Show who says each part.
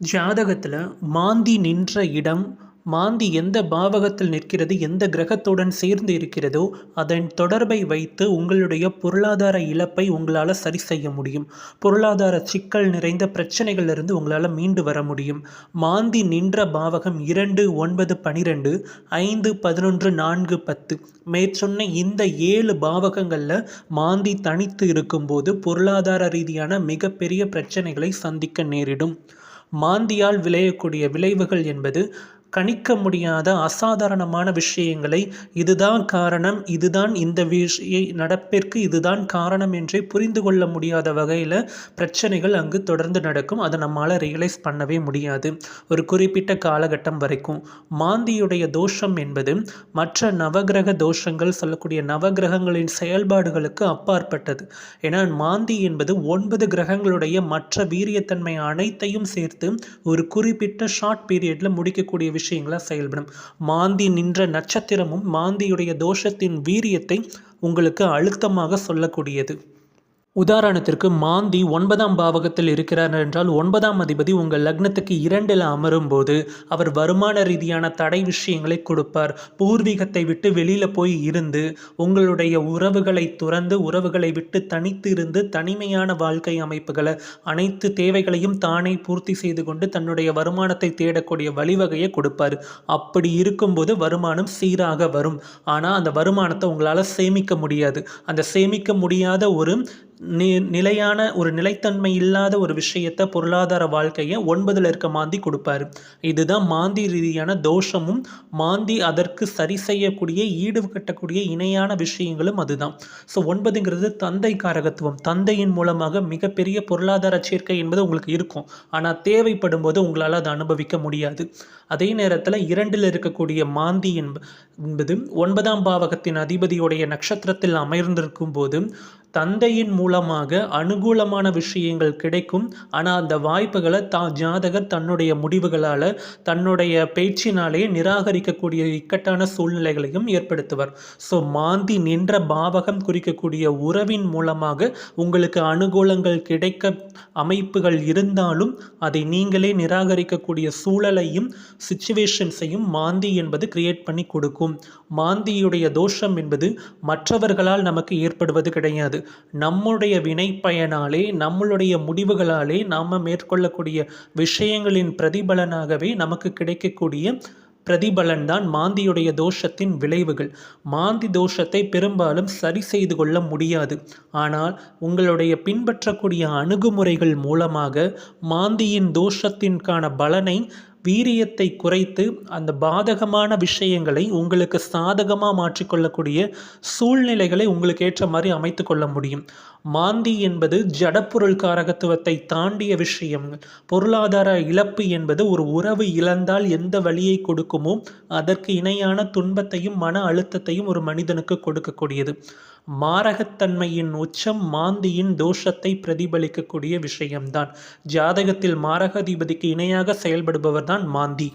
Speaker 1: ஜாதகத்தில் மாந்தி நின்ற இடம் மாந்தி எந்த பாவகத்தில் நிற்கிறது எந்த கிரகத்துடன் சேர்ந்து இருக்கிறதோ அதன் தொடர்பை வைத்து உங்களுடைய பொருளாதார இழப்பை உங்களால் சரி செய்ய முடியும். பொருளாதார சிக்கல் நிறைந்த பிரச்சனைகளிலிருந்து உங்களால் மீண்டு வர முடியும். மாந்தி நின்ற பாவகம் இரண்டு ஒன்பது பனிரெண்டு ஐந்து பதினொன்று நான்கு பத்து. மேற்சொன்ன இந்த ஏழு பாவகங்களில் மாந்தி தனித்து இருக்கும்போது பொருளாதார ரீதியான மிகப்பெரிய பிரச்சனைகளை சந்திக்க நேரிடும். மாந்தியால் விளையக்கூடிய விளைவுகள் என்பது கணிக்க முடியாத அசாதாரணமான விஷயங்களை இதுதான் காரணம் இதுதான் இந்த விஷய நடப்பிற்கு இதுதான் காரணம் என்றே புரிந்து கொள்ள முடியாத வகையில் பிரச்சனைகள் அங்கு தொடர்ந்து நடக்கும். அதை நம்மளால் ரியலைஸ் பண்ணவே முடியாது. ஒரு குறிப்பிட்ட காலகட்டம் வரைக்கும். மாந்தியுடைய தோஷம் என்பது மற்ற நவகிரக தோஷங்கள் சொல்லக்கூடிய நவகிரகங்களின் செயல்பாடுகளுக்கு அப்பாற்பட்டது. ஏன்னா மாந்தி என்பது ஒன்பது கிரகங்களுடைய மற்ற வீரியத்தன்மை அனைத்தையும் சேர்த்து ஒரு குறிப்பிட்ட ஷார்ட் பீரியடில் முடிக்கக்கூடிய விஷயங்களாக செயல்படும். மாந்தி நின்ற நட்சத்திரமும் மாந்தியுடைய தோஷத்தின் வீரியத்தை உங்களுக்கு அழுத்தமாக சொல்லக்கூடியது. உதாரணத்திற்கு மாந்தி ஒன்பதாம் பாவகத்தில் இருக்கிறார் என்றால் ஒன்பதாம் அதிபதி உங்கள் லக்னத்துக்கு இரண்டில் அமரும் போது அவர் வருமான ரீதியான தடை விஷயங்களை கொடுப்பார். பூர்வீகத்தை விட்டு வெளியில் போய் இருந்து உங்களுடைய உறவுகளை துறந்து உறவுகளை விட்டு தனித்து இருந்து தனிமையான வாழ்க்கை அமைப்புகளை அனைத்து தேவைகளையும் தானே பூர்த்தி செய்து கொண்டு தன்னுடைய வருமானத்தை தேடக்கூடிய வழிவகையை கொடுப்பார். அப்படி இருக்கும்போது வருமானம் சீராக வரும். ஆனால் அந்த வருமானத்தை உங்களால் சேமிக்க முடியாது. அந்த சேமிக்க முடியாத ஒரு நி நிலையான ஒரு நிலைத்தன்மை இல்லாத ஒரு விஷயத்தை பொருளாதார வாழ்க்கையை ஒன்பதில் இருக்க மாந்தி கொடுப்பாரு. இதுதான் மாந்தி ரீதியான தோஷமும் மாந்தி அதற்கு சரி செய்யக்கூடிய ஈடு கட்டக்கூடிய இணையான விஷயங்களும் அதுதான். ஸோ ஒன்பதுங்கிறது தந்தை காரகத்துவம் தந்தையின் மூலமாக மிகப்பெரிய பொருளாதார சேர்க்கை என்பது உங்களுக்கு இருக்கும். ஆனால் தேவைப்படும் போது உங்களால் அதை அனுபவிக்க முடியாது. அதே நேரத்தில் இரண்டில் இருக்கக்கூடிய மாந்தி என்பது ஒன்பதாம் பாவகத்தின் அதிபதியுடைய நட்சத்திரத்தில் அமர்ந்திருக்கும் போது தந்தையின் மூலமாக அனுகூலமான விஷயங்கள் கிடைக்கும். ஆனால் அந்த வாய்ப்புகளை தா ஜாதகர் தன்னுடைய முடிவுகளால் தன்னுடைய பேச்சினாலேயே நிராகரிக்கக்கூடிய இக்கட்டான சூழ்நிலைகளையும் ஏற்படுத்துவர். ஸோ மாந்தி நின்ற பாவகம் குறிக்கக்கூடிய உறவின் மூலமாக உங்களுக்கு அனுகூலங்கள் கிடைக்க அமைப்புகள் இருந்தாலும் அதை நீங்களே நிராகரிக்கக்கூடிய சூழலையும் சுச்சுவேஷன்ஸையும் மாந்தி என்பது கிரியேட் பண்ணி கொடுக்கும். மாந்தியுடைய தோஷம் என்பது மற்றவர்களால் நமக்கு ஏற்படுவது கிடையாது. நம்முடைய வினை பயனாலே நம்மளுடைய முடிவுகளாலே நாம் மேற்கொள்ளக்கூடிய விஷயங்களின் பிரதிபலனாகவே நமக்கு கிடைக்கக்கூடிய பிரதிபலன் தான் மாந்தியுடைய தோஷத்தின் விளைவுகள். மாந்தி தோஷத்தை பெரும்பாலும் சரி செய்து கொள்ள முடியாது. ஆனால் உங்களுடைய பின்பற்றக்கூடிய அணுகுமுறைகள் மூலமாக மாந்தியின் தோஷத்திற்கான பலனை வீரியத்தை குறைத்து அந்த பாதகமான விஷயங்களை உங்களுக்கு சாதகமாக மாற்றிக்கொள்ளக்கூடிய சூழ்நிலைகளை உங்களுக்கு ஏற்ற மாதிரி அமைத்து கொள்ள முடியும். மாந்தி என்பது ஜடப்பொருள் காரகத்துவத்தை தாண்டிய விஷயம். பொருளாதார இழப்பு என்பது ஒரு உறவு இழந்தால் எந்த வழியை கொடுக்குமோ அதற்கு இணையான துன்பத்தையும் மன அழுத்தத்தையும் ஒரு மனிதனுக்கு கொடுக்கக்கூடியது. மாரகத்தன்மையின் உச்சம் மாந்தியின் தோஷத்தை பிரதிபலிக்கக்கூடிய விஷயம்தான். ஜாதகத்தில் மாரகாதிபதிக்கு இணையாக செயல்படுபவர் தான் மாந்தி.